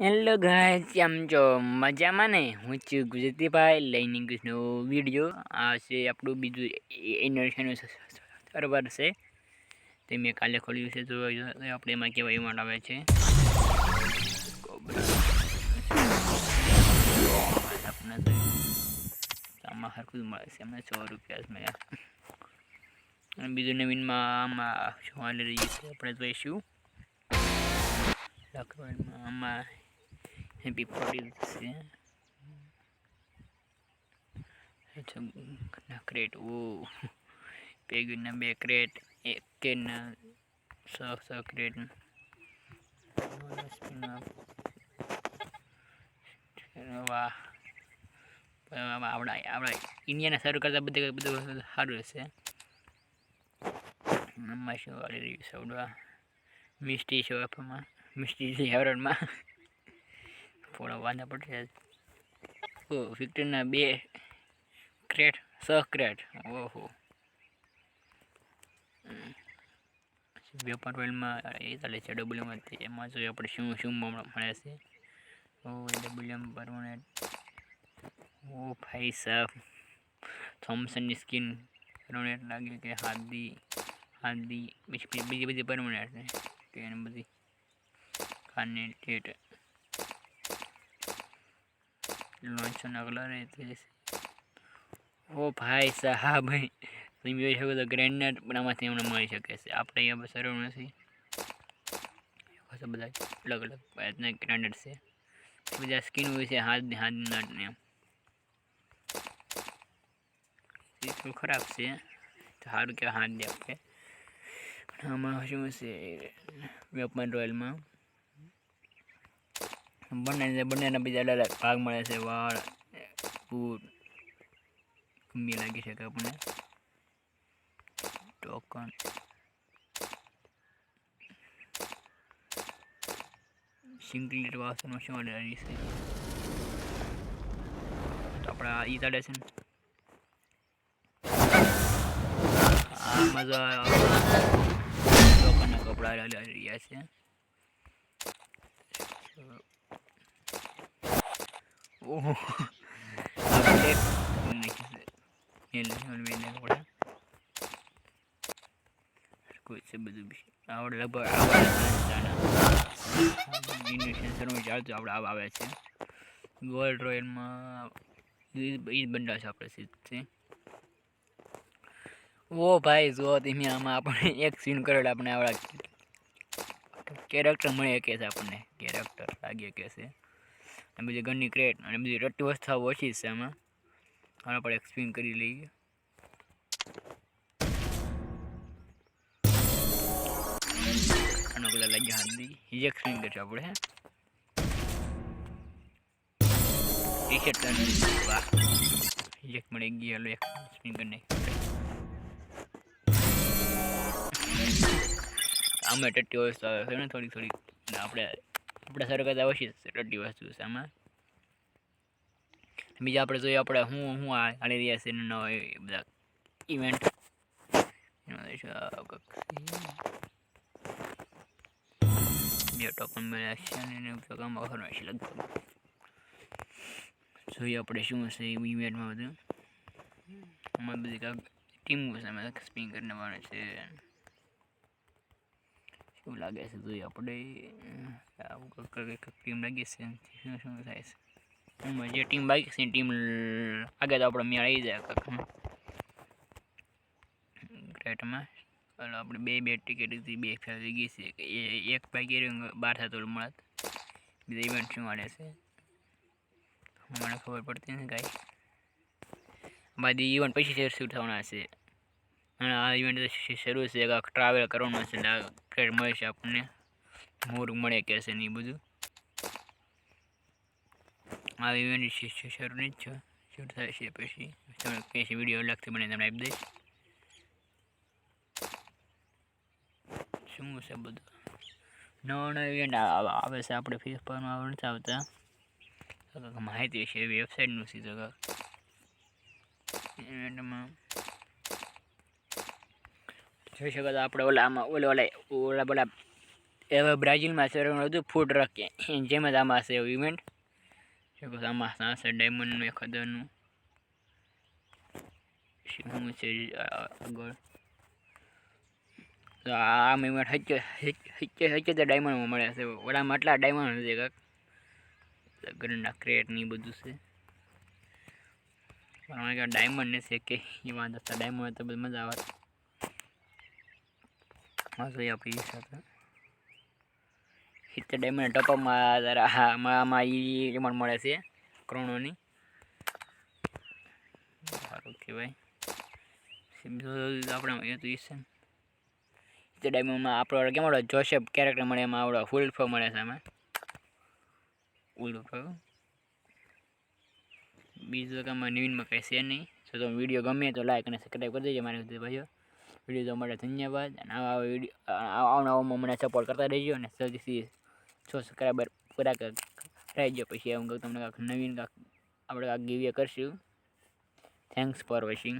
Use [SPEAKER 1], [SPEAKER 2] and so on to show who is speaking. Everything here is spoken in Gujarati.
[SPEAKER 1] હેલો ગાય કેમ છો? મજામાં ને? હું છું ગુજરાતીભાઈ લઈને ઇંગ્લિશનો વીડિયો. આ છે આપણું બીજું ઇન્ડોનેશિયાનું સર્વર છે તે મેં કાલે ખોલ્યું છે તો આપણે એમાં કેવા ઇવેન્ટ આવે છે આમાં હરખું જ મળે છે અમને સો રૂપિયા મળ્યા અને બીજું નવીનમાં આમાં શું હાલી રહ્યું છે આપણે જોઈશું આમાં હેપી બર્થડે છે. ના ક્રેટ ઓ પેગીના બે ક્રેટ એક કેના સ સ ક્રેટ વાહ. આપણા આપણા ઇન્ડિયાને સારું કરતાં બધું બધું સારું હશે આમાં શું છે મિસ્ટી શોપમાં મિસ્ટી હેવરણમાં થોડા વાંધા પડશે. ઓ વિક્ટરના બે ક્રેટ સહ ક્રેટ. ઓહો. વેપાર વેલમાં એ ચાલે છે ડબલ્યુમાંથી એમાં જોઈએ આપણે શું શું મળે છે. ઓ ડબલ્યુએમ પરમાનેન્ટ ઓ, ભાઈ સાહેબ થોમસનની સ્કિન પરમાનેન્ટ લાગે કે હાદી હાદી બીજી બધી પરમાનેન્ટ કે એની બધી. ખાને ટેટ. લોન્ચના કલર રહેते ઓ ભાઈ સાહેબ તમે જોઈ શકો તો ગ્રેનેડ બનાવવાથી એમને મળી શકે છે આપણે અહીંયા બસ સરળ નથી બધા અલગ અલગ જાતના ગ્રેનેડ છે બધા સ્કિન હોય છે હાથ હાથના ને એ થોડું ખરાબ છે સારું કે હાથ દે આપણે આમાં શું છે વેપન રોયલમાં બંને બંનેના બીજા અલગ અલગ ભાગ મળે છે. વાળ બૂટ ગમી લાગી શકે આપણને? ટોકન. સિંગલેટ વાસણનો શું ઓર્ડર છે? તો આપણે ઈ ચાલે છે આ મજા ટોકનના કપડા રહ્યા છે. ઓહો આપણે કોઈ છે બધું બી આવડે લગભગ ઇન્ડોનેશિયન સર્વ ચાલતું આપણે આવા આવે છે ગોલ્ડ રોયલમાં એ બંડા છે આપણે સીધથી ઓ ભાઈ જો તમે આમાં આપણે એક સીન કરેલ આપણે આવડા કેરેક્ટર મળી કે છે આપણને કેરેક્ટર લાગે કે છે અને બધી ગનની ક્રેટ અને બધી રટ્ટી વસ્તુઓ ઓછી છે એમાં. આના પર એક્સપ્લેન કરી લઈએ. આનો બધા લાગ્યા હાથી એ એક્સપ્લેન કરશું આપણે ટી શર્ટ વાહ. એક મળી ગયેલો એક એક્સપ્લેન કરી આમાં ટટ્ટી વસ્તુ આવે છે ને થોડી થોડી આપણે આપણે સારું કરતા ઓછી વસ્તુ આમાં બીજા આપણે જોઈએ આપણે હું હું હાલી રહ્યા છે નવા બધા ઇવેન્ટ બે ટોકન મળ્યા છે અને કામમાં ખરો છે લગભગ. જોઈએ આપણે શું હશે ઇવેન્ટમાં બધું. અમારે બધી કાંક ટીમ હશે સ્પીન કરીને છે. શું લાગે છે જોઈએ આપણે આવું કંઈક ટીમ લાગી છે શું શું થાય છે. જે ટીમ બાકી છે ટીમ આગળ તો આપણે મેળ આવી જાય કાંક એટલે આપણે બે બે ટિકિટ હતી બે ફેર થઈ ગઈ છે એ એક બાકી બાર થતો મળત બીજા ઇવેન્ટ શું મળે છે? મને ખબર પડતી નથી કાંઈ. બાદ ઇવેન્ટ પછી શરૂ થવાના છે. અને આ ઇવેન્ટ શરૂ છે. કાંક ટ્રાવેલ કરવાનું છે એટલે ફ્લેટ મળે છે આપણને. મોર મળે કે છે ને એ બધું. આ ઇવેન્ટ શરૂ નહીં છે. શરૂ થાય છે પછી. તમે કહેશે વીડિયો અલગથી બને તમને આપી દઈશ. શું છે બધું? નવા નવા ઇવેન્ટ આવે છે આપણે ફેસ પરમાં આવે નથી આવતા માહિતી છે. વેબસાઇટનું સીધું ઇવેન્ટમાં જોઈ શકો તો આપણે ઓલામાં ઓલા ઓલા ઓલા બોલા એવા બ્રાઝિલમાં છે હતું, ફૂડ ટ્રક જેમ જ આમાં હશે એવું ઇવેન્ટ જો આમાં હશે ડાયમંડનું એખાદનું શું છે આગળ? તો આ ઇવેન્ટ હચ્ચે તો ડાયમંડમાં મળે છે. ઓલામાં આટલા ડાયમંડ હશે કાંક. લગ્નના ક્રેટ ને બધું છે. પણ ડાયમંડ નથી કે, એ વાંધો ડાયમંડ તો બધી મજા આવે. હા તો આપણી સાથે સિત્તેર ડાયમંડ ટપમાં આમાં એ મળે છે, કરોડોની. સારું કહેવાય. આપણે એ તો ઈ ને. સિત્તેર ડાયમંડમાં આપણો કેમ આવડે જોસેફ કેરેક્ટર મળે, એમાં આવડે ફૂલ ફો મળે છે આમાં. ફો બીજું કામ નવીનમાં કંઈ છે નહીં. જો તમે વીડિયો ગમે તો લાઈક અને સબસ્ક્રાઈબ કરી દેજો મારી ભાઈઓ. વીડિયો જોવા માટે ધન્યવાદ. અને આવા વીડિયો આવનાવામાં મને સપોર્ટ કરતા રહેજો અને સૌથી છો સબસ્ક્રાઈબર પૂરા રહેજો. પછી એમ કહું તમને કાંઈક નવીન કાંઈક આપણે કાંઈક ગીવ્ય કરશું. Thanks for watching